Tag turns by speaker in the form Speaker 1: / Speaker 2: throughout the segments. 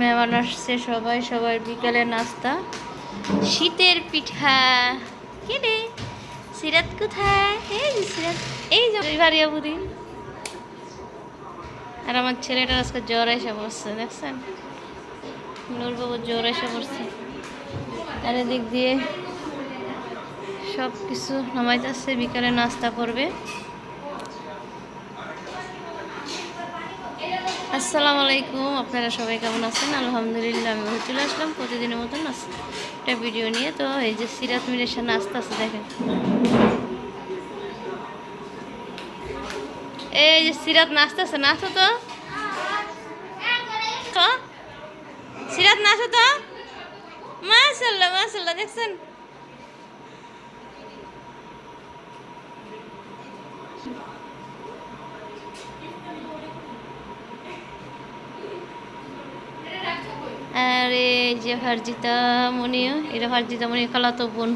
Speaker 1: মেহমান আসছে সবাই, সবার বিকালে নাস্তা। শীতের পিঠা। কে রে? সিরাত কোথায়? এই যে আর আমার ছেলেটা আজকে জ্বর এসে পড়ছে, দেখছেন? নূরবাবু জ্বর এসে পড়ছে। আর এদিক দিয়ে সব কিছু নামাইতেছে, বিকালে নাস্তা করবে। আসসালামু আলাইকুম আপনারা সবাই কেমন আছেন? আলহামদুলিল্লাহ, আমি চলে আসলাম। প্রতিদিনের মতন একটা ভিডিও নিয়ে। তো এই যে সিরাত মিলের সামনে আস্তে আস্তে দেখেন। এই যে সিরাত নাচতেছে নাচো তো? সিরাত নাচো তো? মাশাল্লাহ মাশাল্লাহ দেখছেন আর এই যে হারজিতা মনিও এটা হারজিতা মনি খালাতো বোন।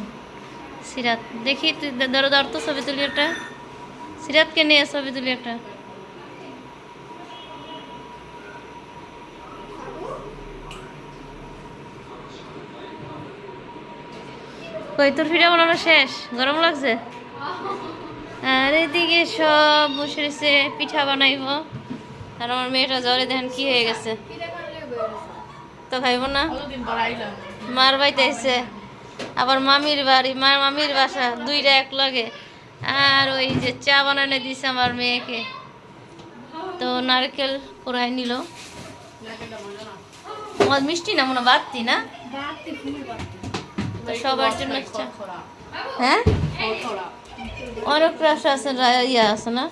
Speaker 1: সিরাত, দেখি ধরো, ধর তো ছবি তুলি একটা। সিরাতকে নিয়ে ছবি তুলি একটা। কই, তোর ফিরে বানানো শেষ? গরম লাগছে? আর এদিকে সব বসে পিঠা বানাইব। আর আমার মেয়েটা জ্বরে দেখেন কি হয়ে গেছে। তো খাইব না। মার বাড়িতে এসে আবার মামির বাড়ি, মার মামির বাসা, দুইটা এক লগে আর ওই যে চা বানানো দিছে আমার মেয়েকে। তো নারকেল কোরাই নিল। মিষ্টি না মনে বাড়তি না? তো সবার জন্য চা। হ্যাঁ? অনেক রাস আছে ইয়া আছে না?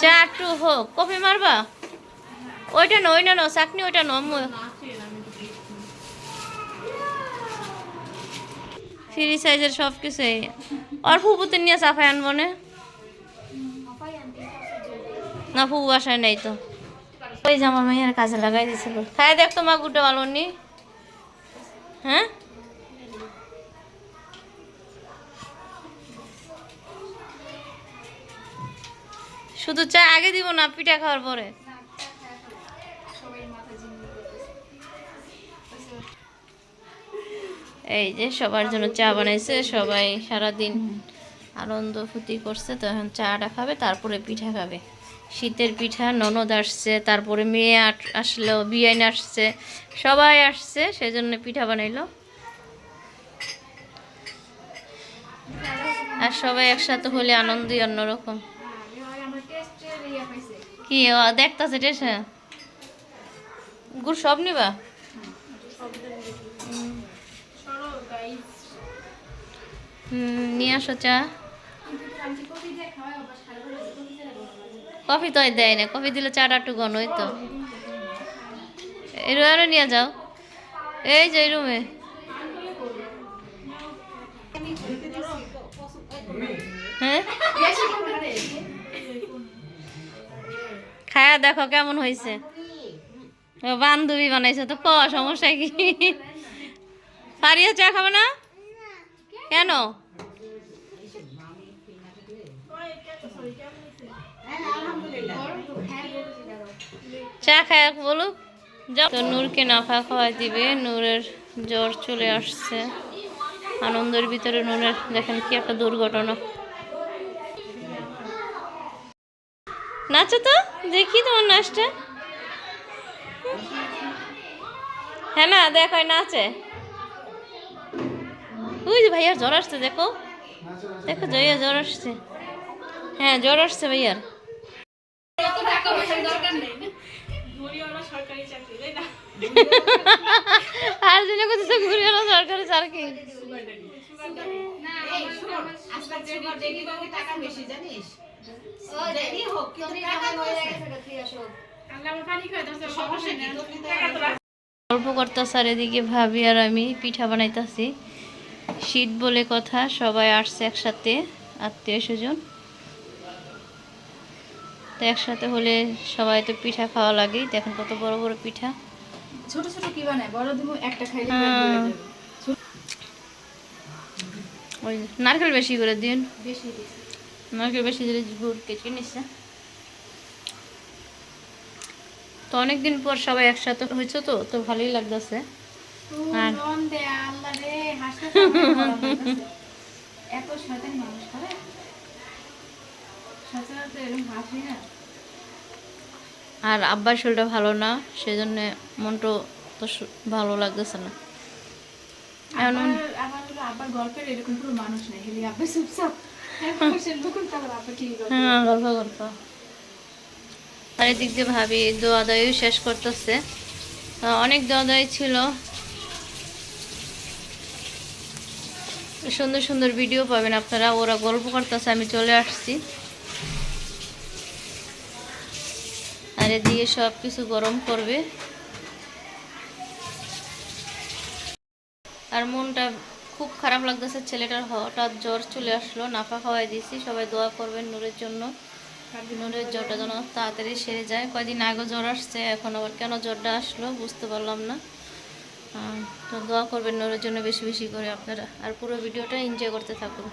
Speaker 1: চা একটু হোক। কফি মারবা? ওইটা নো ওইটা নো, চাকনি ওইটা নো আম্মু ফ্রি সাইজের সব কিছুই। আর ফুপুতে নিয়ে চাফাই আনব না। না, ফুপু বাসায় নেই তো। ওই যে আমার মেয়ের কাজে লাগাই দিছিল। খাই দেখ তো মা গুটো ভালো নি। হ্যাঁ? শুধু চা আগে দিব না, পিঠা খাওয়ার পরে। এই যে সবার জন্য চা বানাইছে সবাই সারাদিন আনন্দ ফুর্তি করছে তো এখন চাটা খাবে তারপরে পিঠা খাবে। শীতের পিঠা ননদ আসছে তারপরে মেয়ে আসলো বিয়াইন আসছে সবাই আসছে সেজন্য পিঠা বানাইলো। আর সবাই একসাথে হলে আনন্দই অন্যরকম। কি ও দেখতাছে টেসে গুড়, সব নিবা? নিয়ে আসো চা। কফি তো দেয় না, কফি দিলে চাটা একটু ঘন তো। এই রুমে নিয়ে যাও। এই যে এই রুমে। হ্যাঁ? খায়া দেখো কেমন হয়েছে। বান্ধবী বানাইছে তো, ক, সমস্যা কি? ফারিয়া চা খাবে না? কেন? চা খায় বলুক। তো নূরকে নাফা খাওয়াই দিবে, নূরের জ্বর চলে আসছে। আনন্দের ভিতরে নূরের, দেখেন কি একটা দুর্ঘটনা। নাচো তো, দেখি তোমার নাচটা। হ্যাঁ না, দেখো নাচে। ওই যে ভাইয়ার জ্বর আসছে, দেখো। দেখো, জয়া জ্বর আসছে। হ্যাঁ জ্বর আসছে ভাইয়ার। আর দিনে কোথাও ঘুরে এলো সরকারি চাকরি। গল্প করতেছে আর এদিকে ভাবি আর আমি পিঠা বানাইতেছি। শীত বলে কথা সবাই আসছে একসাথে আত্মীয় স্বজন। তো একসাথে হলে সবাই তো পিঠা খাওয়া লাগেই দেখেন কত বড় বড় পিঠা।
Speaker 2: ছোট ছোট কি বানায়? বড় দিমু একটা খাইলে
Speaker 1: হ্যাঁ। ওই নারকেল বেশি করে দিন।
Speaker 2: বেশি
Speaker 1: নারকেল বেশি দিলে গুড় কেচকে নিচ্ছে তো অনেকদিন পর সবাই একসাথে হয়েছে তো তো ভালোই লাগতেছে। আর- আব্বার শরীরটা ভালো না সেই সেজন্য মনটা তো ভালো লাগতেছে না।
Speaker 2: আব্বার গল্পের এরকম পুরো মানুষ নেই হেলি আব্বা চুপচাপ।
Speaker 1: হ্যাঁ গল্প গল্প। আর এদিক দিয়ে ভাবি দোয়া দায়ও শেষ করতেছে। অনেক দোয়া দায় ছিল। সুন্দর সুন্দর ভিডিও পাবেন আপনারা, ওরা গল্প করতেছে, আমি চলে আসছি। আর এদিকে সব কিছু গরম করবে। আর মনটা খুব খারাপ লাগতেছে, ছেলেটার হঠাৎ জ্বর চলে আসলো, নাফা খাওয়াই দিয়েছি, সবাই দোয়া করবেন নূরের জন্য। নূরের জ্বরটা যেন তাড়াতাড়ি সেরে যায়। কয়দিন আগে জ্বর আসছে, এখন আবার কেন জ্বরটা আসলো বুঝতে পারলাম না। তো দোয়া করবেন নুরের জন্য বেশি বেশি করে আপনারা। আর পুরো ভিডিওটা এনজয় করতে থাকুন।